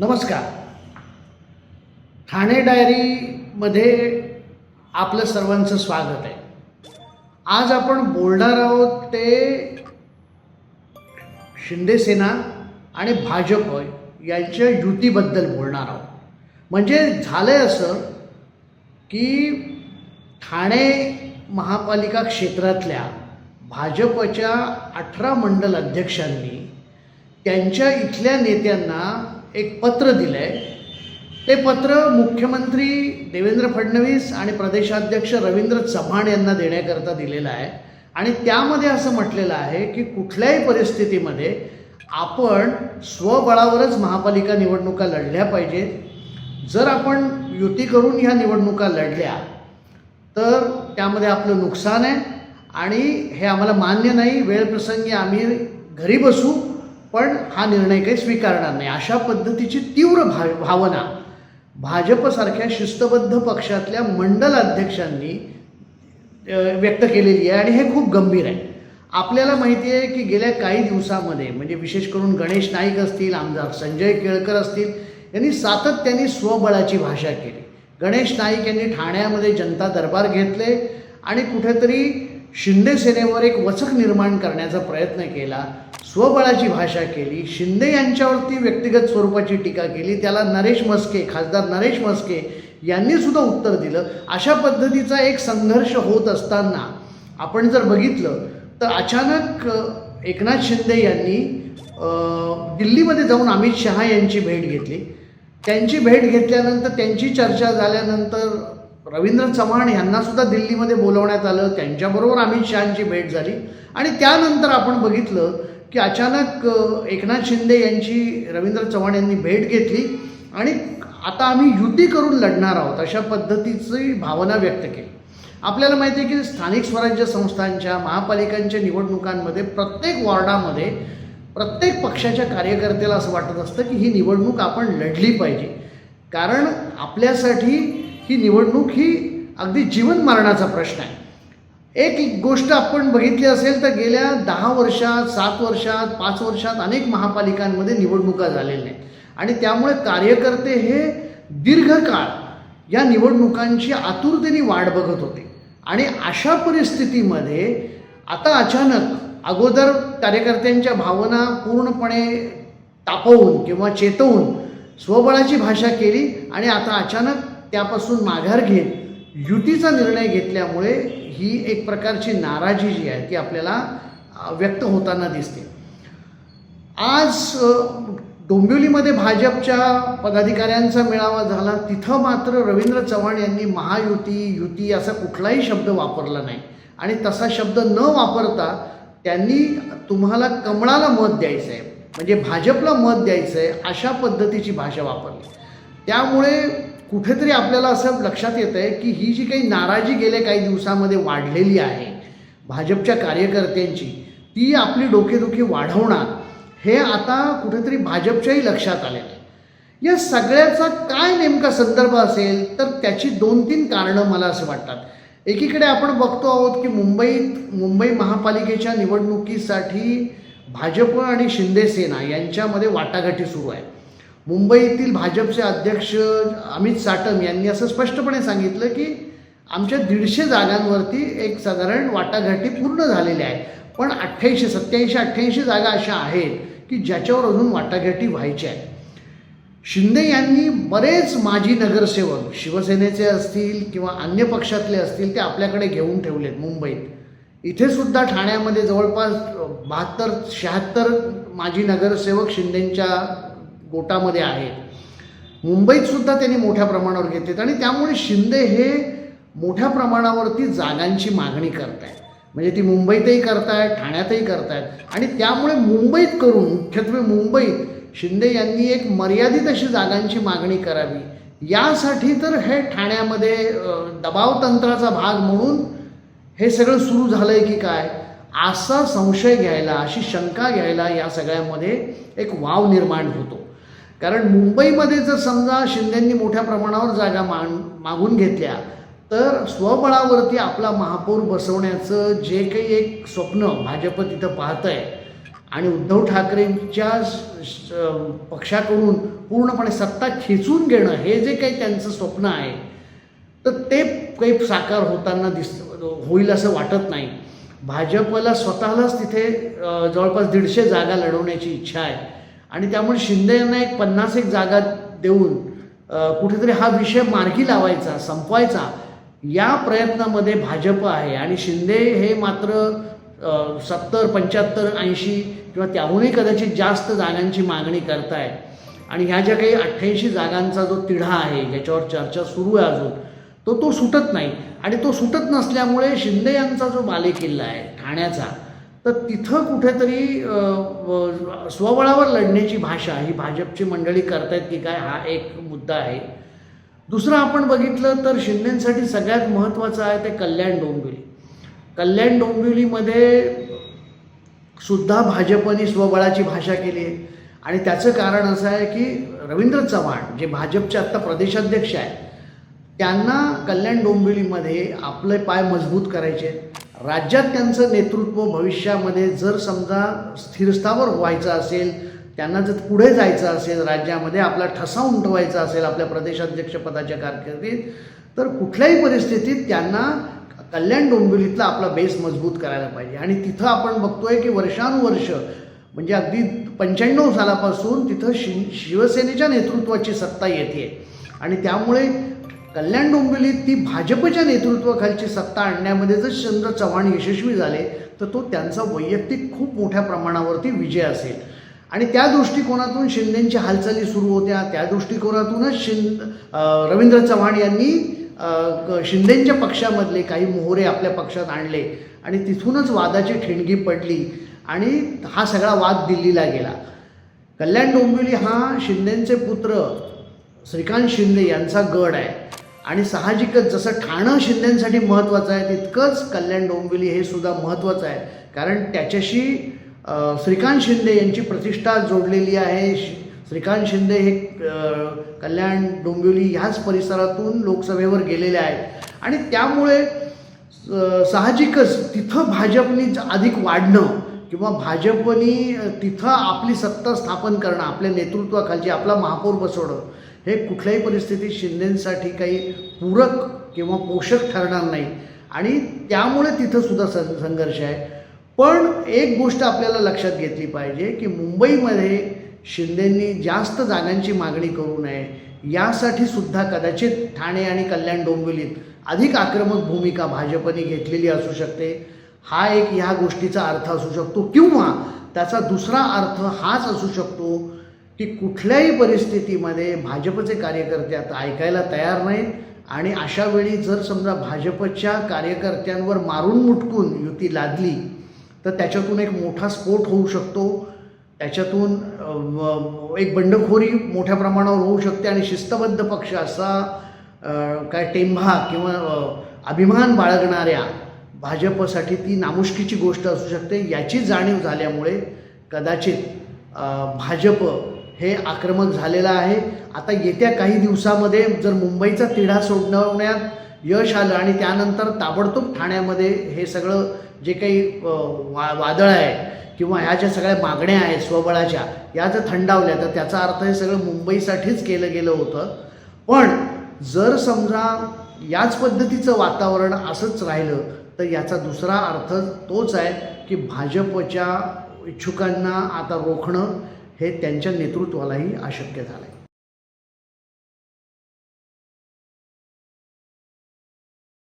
नमस्कार. ठाणे डायरीमध्ये आपलं सर्वांचं स्वागत आहे. आज आपण बोलणार आहोत ते शिंदेसेना आणि भाजप यांच्या युतीबद्दल बोलणार आहोत. म्हणजे झालं आहे असं की ठाणे महापालिका क्षेत्रातल्या भाजपच्या अठरा मंडल अध्यक्षांनी त्यांच्या इथल्या नेत्यांना एक पत्र दिलं आहे ते पत्र मुख्यमंत्री देवेंद्र फडणवीस आणि प्रदेशाध्यक्ष रवींद्र चव्हाण यांना देण्याकरता दिलेलं आहे. आणि त्यामध्ये असं म्हटलेलं आहे की कुठल्याही परिस्थितीमध्ये आपण स्वबळावरच महापालिका निवडणुका लढल्या पाहिजेत. जर आपण युती करून ह्या निवडणुका लढल्या तर त्यामध्ये आपलं नुकसान आहे. आणि हे आम्हाला मान्य नाही. वेळप्रसंगी आम्ही घरी बसू. पण हा निर्णय काही स्वीकारणार नाही. अशा पद्धतीची तीव्र भा भावना भाजपसारख्या शिस्तबद्ध पक्षातल्या मंडल अध्यक्षांनी व्यक्त केलेली आहे आणि हे खूप गंभीर आहे. आपल्याला माहिती आहे की गेल्या काही दिवसामध्ये म्हणजे विशेष करून गणेश नाईक असतील आमदार संजय केळकर असतील यांनी सातत्याने स्वबळाची भाषा केली. गणेश नाईक यांनी ठाण्यामध्ये जनता दरबार घेतले आणि कुठेतरी शिंदे सेनेवर एक वचक निर्माण करण्याचा प्रयत्न केला. स्वबळाची भाषा केली शिंदे यांच्यावरती व्यक्तिगत स्वरूपाची टीका केली त्याला नरेश म्हस्के खासदार नरेश म्हस्के यांनी सुद्धा उत्तर दिलं. अशा पद्धतीचा एक संघर्ष होत असताना आपण जर बघितलं तर अचानक एकनाथ शिंदे यांनी दिल्लीमध्ये जाऊन अमित शहा यांची भेट घेतली. त्यांची भेट घेतल्यानंतर त्यांची चर्चा झाल्यानंतर रवींद्र चव्हाण यांनासुद्धा दिल्लीमध्ये बोलवण्यात आलं. त्यांच्याबरोबर अमित शहांची भेट झाली. आणि त्यानंतर आपण बघितलं की अचानक एकनाथ शिंदे यांची रवींद्र चव्हाण यांनी भेट घेतली आणि आता आम्ही युती करून लढणार आहोत अशा पद्धतीची भावना व्यक्त केली. आपल्याला माहिती आहे की स्थानिक स्वराज्य संस्थांच्या महापालिकांच्या निवडणुकांमध्ये प्रत्येक वॉर्डामध्ये प्रत्येक पक्षाच्या कार्यकर्त्याला असं वाटत असतं की ही निवडणूक आपण लढली पाहिजे. कारण आपल्यासाठी ही निवडणूक ही अगदी जीवन मरणाचा प्रश्न आहे. एक गोष्ट आपण बघितली असेल तर गेल्या दहा वर्षात सात वर्षात पाच वर्षात अनेक महापालिकांमध्ये निवडणुका झालेल्या आहेत. आणि त्यामुळे कार्यकर्ते हे दीर्घकाळ या निवडणुकांची आतुरतेने वाट बघत होते. आणि अशा परिस्थितीमध्ये आता अचानक अगोदर कार्यकर्त्यांच्या भावना पूर्णपणे तापवून किंवा चेतवून स्वबळाची भाषा केली आणि आता अचानक त्यापासून माघार घेत युतीचा निर्णय घेतल्यामुळे ही एक प्रकारची नाराजी जी आहे ती आपल्याला व्यक्त होताना दिसते. आज डोंबिवलीमध्ये भाजपच्या पदाधिकाऱ्यांचा मेळावा झाला तिथं मात्र रवींद्र चव्हाण यांनी महायुती युती असा कुठलाही शब्द वापरला नाही. आणि तसा शब्द न वापरता त्यांनी तुम्हाला कमळाला मत द्यायचं आहे म्हणजे भाजपला मत द्यायचं आहे अशा पद्धतीची भाषा वापरली. त्यामुळे कुठेतरी आपल्याला असं लक्षात येतं आहे की ही जी काही नाराजी गेल्या काही दिवसामध्ये वाढलेली आहे भाजपच्या कार्यकर्त्यांची ती आपली डोकेदुखी वाढवणार हे आता कुठेतरी भाजपच्याही लक्षात आलेलं आहे. या सगळ्याचा काय नेमका संदर्भ असेल तर त्याची दोन तीन कारणं मला असं वाटतात. एकीकडे आपण बघतो आहोत की मुंबईत मुंबई महापालिकेच्या निवडणुकीसाठी भाजप आणि शिंदे सेना यांच्यामध्ये वाटाघाटी सुरू आहे मुंबईतील भाजपचे अध्यक्ष अमित साटम यांनी असं स्पष्टपणे सांगितलं की आमच्या दीडशे जागांवरती एक साधारण वाटाघाटी पूर्ण झालेल्या आहे. पण अठ्ठ्याऐंशी सत्याऐंशी अठ्ठ्याऐंशी जागा अशा आहेत की ज्याच्यावर अजून वाटाघाटी व्हायच्या आहेत. शिंदे यांनी बरेच माजी नगरसेवक शिवसेनेचे असतील किंवा अन्य पक्षातले असतील ते आपल्याकडे घेऊन ठेवलेत मुंबईत. इथे सुद्धा ठाण्यामध्ये जवळपास बहात्तर शहात्तर माजी नगरसेवक शिंदेंच्या गोटामध्ये आहेत. मुंबईत सुद्धा त्यांनी मोठ्या प्रमाणावर घेतलेत आणि त्यामुळे शिंदे हे मोठ्या प्रमाणावरती जागांची मागणी करत आहेत म्हणजे ती मुंबईतही करतायत ठाण्यातही करतायत. आणि त्यामुळे मुंबईत करून मुख्यत्वे मुंबईत शिंदे यांनी एक मर्यादित अशी जागांची मागणी करावी. यासाठी तर हे ठाण्यामध्ये दबावतंत्राचा दबाव तंत्राचा भाग म्हणून हे सगळं सुरू झालं आहे की काय? असा संशय घ्यायला अशी शंका घ्यायला या सगळ्यामध्ये एक वाव निर्माण होतो. कारण मुंबईमध्ये जर समजा शिंदेंनी मोठ्या प्रमाणावर जागा मान मागून घेतल्या तर स्वबळावरती आपला महापौर बसवण्याचं जे काही एक स्वप्न भाजप तिथं पाहत आहे आणि उद्धव ठाकरेंच्या पक्षाकडून पूर्णपणे सत्ता खेचून घेणं हे जे काही त्यांचं स्वप्न आहे तर ते काही साकार होताना दिस होईल असं वाटत नाही. भाजपला स्वतःलाच तिथे जवळपास दीडशे जागा लढवण्याची इच्छा आहे. आणि त्यामुळे शिंदे यांना एक पन्नास एक जागा देऊन कुठेतरी हा विषय मार्गी लावायचा संपवायचा या प्रयत्नामध्ये भाजप आहे. आणि शिंदे हे मात्र सत्तर पंच्याहत्तर ऐंशी किंवा त्याहूनही कदाचित जास्त जागांची मागणी करताय. आणि ह्या ज्या काही अठ्ठ्याऐंशी जागांचा जो तिढा आहे ज्याच्यावर चर्चा सुरू आहे अजून तो तो सुटत नाही. आणि तो सुटत नसल्यामुळे शिंदे यांचा जो बालेकिल्ला आहे ठाण्याचा तर तिथं कुठेतरी स्वबळावर लढण्याची भाषा ही भाजपची मंडळी करतायत की काय हा एक मुद्दा आहे. दुसरं आपण बघितलं तर शिंदेसाठी सगळ्यात महत्त्वाचं आहे ते कल्याण डोंबिवली. कल्याण डोंबिवलीमध्ये सुद्धा भाजपने स्वबळाची भाषा केली आहे. आणि त्याचं कारण असं आहे की रवींद्र चव्हाण जे भाजपचे आत्ता प्रदेशाध्यक्ष आहेत त्यांना कल्याण डोंबिवलीमध्ये आपले पाय मजबूत करायचे. राज्यात त्यांचं नेतृत्व भविष्यामध्ये जर समजा स्थिरस्थावर व्हायचं असेल त्यांना जर पुढे जायचं असेल राज्यामध्ये आपला ठसा उमटवायचा असेल आपल्या प्रदेशाध्यक्षपदाच्या कारकिर्दीत तर कुठल्याही परिस्थितीत त्यांना कल्याण डोंबिवलीतला आपला बेस मजबूत करायला पाहिजे. आणि तिथं आपण बघतोय की वर्षानुवर्ष म्हणजे अगदी पंच्याण्णव सालापासून तिथं शि शिवसेनेच्या नेतृत्वाची सत्ता येते आणि त्यामुळे कल्याण डोंबिवलीत ती भाजपच्या नेतृत्वाखालची सत्ता आणण्यामध्ये जर चंद्र चव्हाण यशस्वी झाले तर तो त्यांचा वैयक्तिक खूप मोठ्या प्रमाणावरती विजय असेल. आणि त्या दृष्टिकोनातून शिंदेच्या हालचाली सुरू होत्या. त्या दृष्टिकोनातूनच शिंद रवींद्र चव्हाण यांनी शिंदेंच्या शिंदेच्या पक्षामधले काही मोहरे आपल्या पक्षात आणले आणि तिथूनच वादाची ठिणगी पडली आणि हा सगळा वाद दिल्लीला गेला. कल्याण डोंबिवली हा शिंदेचे पुत्र श्रीकांत शिंदे यांचा गड आहे. आणि साहजिकच जसं ठाणं शिंदेसाठी महत्त्वाचं आहे तितकंच कल्याण डोंबिवली हे सुद्धा महत्त्वाचं आहे. कारण त्याच्याशी श्रीकांत शिंदे यांची प्रतिष्ठा जोडलेली आहे. श्रीकांत शिंदे हे कल्याण डोंबिवली ह्याच परिसरातून लोकसभेवर गेलेले आहेत. आणि त्यामुळे साहजिकच तिथं भाजपनी अधिक वाढणं किंवा भाजपनी तिथं आपली सत्ता स्थापन करणं आपल्या नेतृत्वाखालची आपला महापौर बसवणं हे कुठल्याही परिस्थितीत शिंदेसाठी काही पूरक किंवा पोषक ठरणार नाही. आणि त्यामुळे तिथंसुद्धा सं संघर्ष आहे. पण एक गोष्ट आपल्याला लक्षात घेतली पाहिजे की मुंबईमध्ये शिंदेंनी जास्त जागांची मागणी करू नये. यासाठी सुद्धा कदाचित ठाणे आणि कल्याण डोंबिवलीत अधिक आक्रमक भूमिका भाजपने घेतलेली असू शकते. हा एक ह्या गोष्टीचा अर्थ असू शकतो किंवा त्याचा दुसरा अर्थ हाच असू शकतो की कुठल्याही परिस्थितीमध्ये भाजपचे कार्यकर्ते आता ऐकायला तयार नाहीत. आणि अशा वेळी जर समजा भाजपच्या कार्यकर्त्यांवर मारून मुटकून युती लादली तर त्याच्यातून एक मोठा स्फोट होऊ शकतो. त्याच्यातून एक बंडखोरी मोठ्या प्रमाणावर होऊ शकते आणि शिस्तबद्ध पक्ष असा काय टेंभा किंवा अभिमान बाळगणाऱ्या भाजपसाठी ती नामुष्कीची गोष्ट असू शकते. याची जाणीव झाल्यामुळे कदाचित भाजप हे आक्रमक झालेलं आहे. आता येत्या काही दिवसामध्ये जर मुंबईचा तिढा सोडवण्यात यश आलं आणि त्यानंतर ताबडतोब ठाण्यामध्ये हे सगळं जे काही वा वादळ आहे किंवा ह्या ज्या सगळ्या मागण्या आहेत स्वबळाच्या या जर थंडावल्या तर त्याचा अर्थ हे सगळं मुंबईसाठीच केलं गेलं होतं. पण जर समजा याच पद्धतीचं वातावरण असंच राहिलं तर याचा दुसरा अर्थ तोच आहे की भाजपच्या इच्छुकांना आता रोखणं हे त्यांच्या नेतृत्वालाही अशक्य झालं आहे